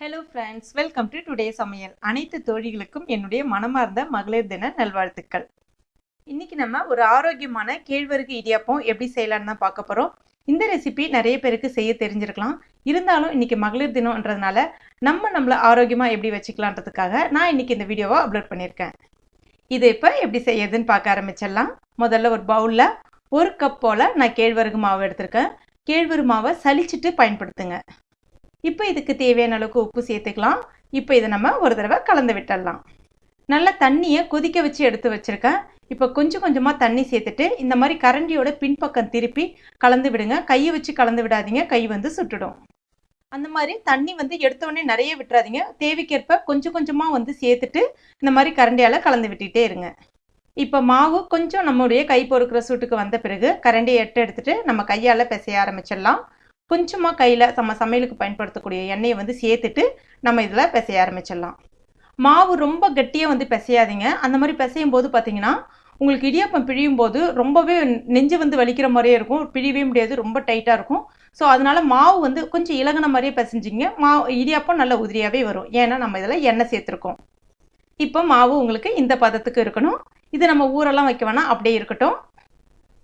Hello friends welcome to today சமையல். அனைத்து தோழிகளுக்கும் என்னுடைய மனமார்ந்த மகளிர் தின நல்வாழ்த்துக்கள். இன்றைக்கி நம்ம ஒரு ஆரோக்கியமான கேழ்வரகு இடியாப்பம் எப்படி செய்யலாம்னு தான் பார்க்க போகிறோம் இந்த ரெசிபி நிறைய பேருக்கு செய்ய தெரிஞ்சிருக்கலாம். இருந்தாலும் இன்றைக்கி மகளிர் தினம்ன்றதுனால நம்ம நம்மளை ஆரோக்கியமாக எப்படி வச்சுக்கலான்றதுக்காக நான் இன்னைக்கு இந்த வீடியோவை அப்லோட் பண்ணியிருக்கேன். இதை இப்போ எப்படி செய்யறதுன்னு பார்க்க ஆரம்பிச்சிடலாம். முதல்ல ஒரு பவுலில் ஒரு கப் போல் நான் கேழ்வரகு மாவு எடுத்திருக்கேன். கேழ்வரகு மாவை சலிச்சிட்டு பயன்படுத்துங்க. இப்போ இதுக்கு தேவையான அளவுக்கு உப்பு சேர்த்துக்கலாம். இப்போ இதை நம்ம ஒரு தடவை கலந்து விட்டுடலாம். நல்லா தண்ணியை கொதிக்க வச்சு எடுத்து வச்சுருக்கேன். இப்போ கொஞ்சம் கொஞ்சமாக தண்ணி சேர்த்துட்டு இந்த மாதிரி கரண்டியோட பின்பக்கம் திருப்பி கலந்து விடுங்க. கையை வச்சு கலந்து விடாதீங்க. கை வந்து சுட்டுடும். அந்த மாதிரி தண்ணி வந்து எடுத்தோடனே நிறைய விட்டுறாதீங்க. தேவைக்கேற்ப கொஞ்சம் கொஞ்சமாக வந்து சேர்த்துட்டு இந்த மாதிரி கரண்டியால் கலந்து விட்டுட்டே இருங்க. இப்போ மாவு கொஞ்சம் நம்மளுடைய கை பொறுக்கிற சூட்டுக்கு வந்த பிறகு கரண்டியை எட்டு எடுத்துட்டு நம்ம கையால் பிசைய ஆரம்பிச்சிடலாம். கொஞ்சமாக கையில் நம்ம சமையலுக்கு பயன்படுத்தக்கூடிய எண்ணெயை வந்து சேர்த்துட்டு நம்ம இதில் பிசைய ஆரம்பிச்சிடலாம். மாவு ரொம்ப கட்டியாக வந்து பிசையாதீங்க. அந்த மாதிரி பிசையும் போது பார்த்தீங்கன்னா உங்களுக்கு இடியாப்பம் பிழியும் போது ரொம்பவே நெஞ்சு வந்து வலிக்கிற மாதிரியே இருக்கும். பிழியவே முடியாது ரொம்ப டைட்டாக இருக்கும். ஸோ அதனால் மாவு வந்து கொஞ்சம் இலகுன மாதிரியே பிசைஞ்சிங்க. மாவு இடியாப்பம் நல்ல உதிரியாகவே வரும். ஏன்னா நம்ம இதில் எண்ணெய் சேர்த்துருக்கோம். இப்போ மாவு உங்களுக்கு இந்த பதத்துக்கு இருக்கணும். இது நம்ம ஊரெல்லாம் வைக்க வேணாம். அப்படியே இருக்கட்டும்.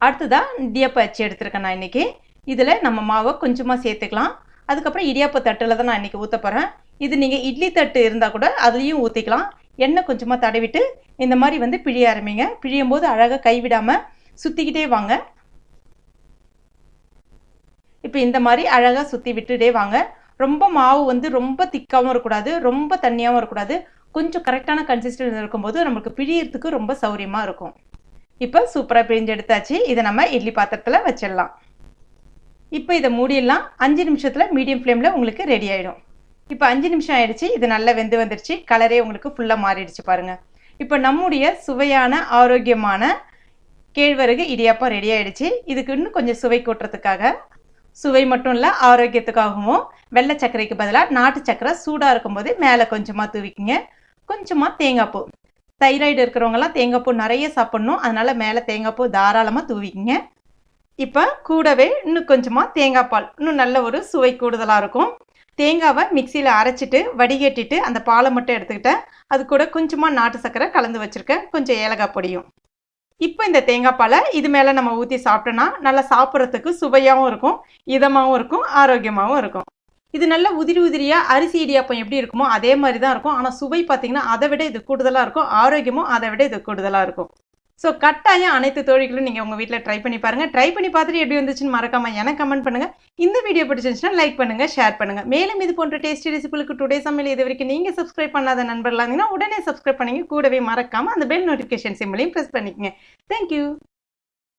அடுத்ததாக இடியாப்பம் அச்சு எடுத்திருக்கேன் நான் இன்றைக்கி இதில் நம்ம மாவை கொஞ்சமாக சேர்த்துக்கலாம். அதுக்கப்புறம் இடியாப்பு தட்டில் தான் நான் இன்றைக்கி ஊற்ற போகிறேன் இது நீங்கள் இட்லி தட்டு இருந்தால் கூட அதுலேயும் ஊற்றிக்கலாம் எண்ணெய் கொஞ்சமாக தடவிட்டு இந்த மாதிரி வந்து பிழிய ஆரம்பிங்க. பிழியும் போது அழகாக கைவிடாமல் சுற்றிக்கிட்டே வாங்க. இப்போ இந்த மாதிரி அழகாக சுற்றி விட்டுட்டே வாங்க. ரொம்ப மாவு வந்து ரொம்ப திக்காகவும் இருக்கக்கூடாது ரொம்ப தண்ணியாகவும் இருக்கக்கூடாது கொஞ்சம் கரெக்டான கன்சிஸ்டன்சி இருக்கும்போது நம்மளுக்கு பிழியறதுக்கு ரொம்ப சௌரியமாக இருக்கும். இப்போ சூப்பராக பிழிஞ்சு எடுத்தாச்சு இதை நம்ம இட்லி பாத்திரத்தில் வச்சிடலாம். இப்போ இதை மூடிடலாம். அஞ்சு நிமிஷத்தில் மீடியம் ஃப்ளேமில் உங்களுக்கு ரெடி ஆகிடும் இப்போ அஞ்சு நிமிஷம் ஆயிடுச்சு. இது நல்லா வெந்து வந்துடுச்சு கலரே உங்களுக்கு ஃபுல்லாக மாறிடுச்சு பாருங்கள் இப்போ நம்முடைய சுவையான ஆரோக்கியமான கேழ்வரகு இடியாப்பம் ரெடி ஆயிடுச்சு. இதுக்கு இன்னும் கொஞ்சம் சுவை கூட்டுறதுக்காக சுவை மட்டும் இல்லை ஆரோக்கியத்துக்காகவும் வெள்ளை சர்க்கரைக்கு பதிலாக நாட்டு சர்க்கரை சூடாக இருக்கும்போது மேலே கொஞ்சமாக தூவிக்கிங்க. கொஞ்சமாக தேங்காய் பூ. தைராய்டு இருக்கிறவங்கலாம் தேங்காய் பூ நிறைய சாப்பிட்ணும். அதனால் மேலே தேங்காய் பூ தாராளமாக தூவிக்கிங்க. இப்போ கூடவே இன்னும் கொஞ்சமாக தேங்காய் பால். இன்னும் நல்ல ஒரு சுவை கூடுதலாக இருக்கும். தேங்காவை மிக்சியில் அரைச்சிட்டு வடிகட்டிட்டு அந்த பாலை மட்டும் எடுத்துக்கிட்டேன். அது கூட கொஞ்சமாக நாட்டு சர்க்கரை கலந்து வச்சுருக்கேன். கொஞ்சம் ஏலக்காய் பொடியும். இப்போ இந்த தேங்காய் பாலை இது மேலே நம்ம ஊற்றி சாப்பிட்டோன்னா நல்லா சாப்பிட்றதுக்கு சுவையாகவும் இருக்கும் இதமாகவும் இருக்கும் ஆரோக்கியமாகவும் இருக்கும். இது நல்ல உதிரி உதிரியாக அரிசி இடியாப்பம் எப்படி இருக்குமோ அதே மாதிரி தான் இருக்கும். ஆனால் சுவை பார்த்திங்கன்னா அதை விட இது கூடுதலாக இருக்கும். ஆரோக்கியமும் அதை விட இது கூடுதலாக இருக்கும். ஸோ கட்டாயம் அனைத்து தோழிகளும் நீங்கள் உங்கள் வீட்டில் ட்ரை பண்ணி பாருங்கள் ட்ரை பண்ணி பார்த்துட்டு எப்படி வந்துச்சுன்னு மறக்காமல் எனக்கு கமெண்ட் பண்ணுங்கள் இந்த வீடியோ பிடிச்சிருந்துச்சுன்னா லைக் பண்ணுங்கள் ஷேர் பண்ணுங்கள் மேலும் இது போன்ற டேஸ்டி ரெசிபிளுக்கு டுடே சமையல் இது வரைக்கும் நீங்கள் சப்ஸ்கிரைப் பண்ணாத நண்பர்களாக இருந்தீங்கன்னா உடனே சப்ஸ்கிரைப் பண்ணிங்க. கூடவே மறக்காமல் அந்த பெல் நோட்டிஃபிகேஷன் சிம்பிளையும் ப்ரெஸ் பண்ணிக்கங்க. Thank you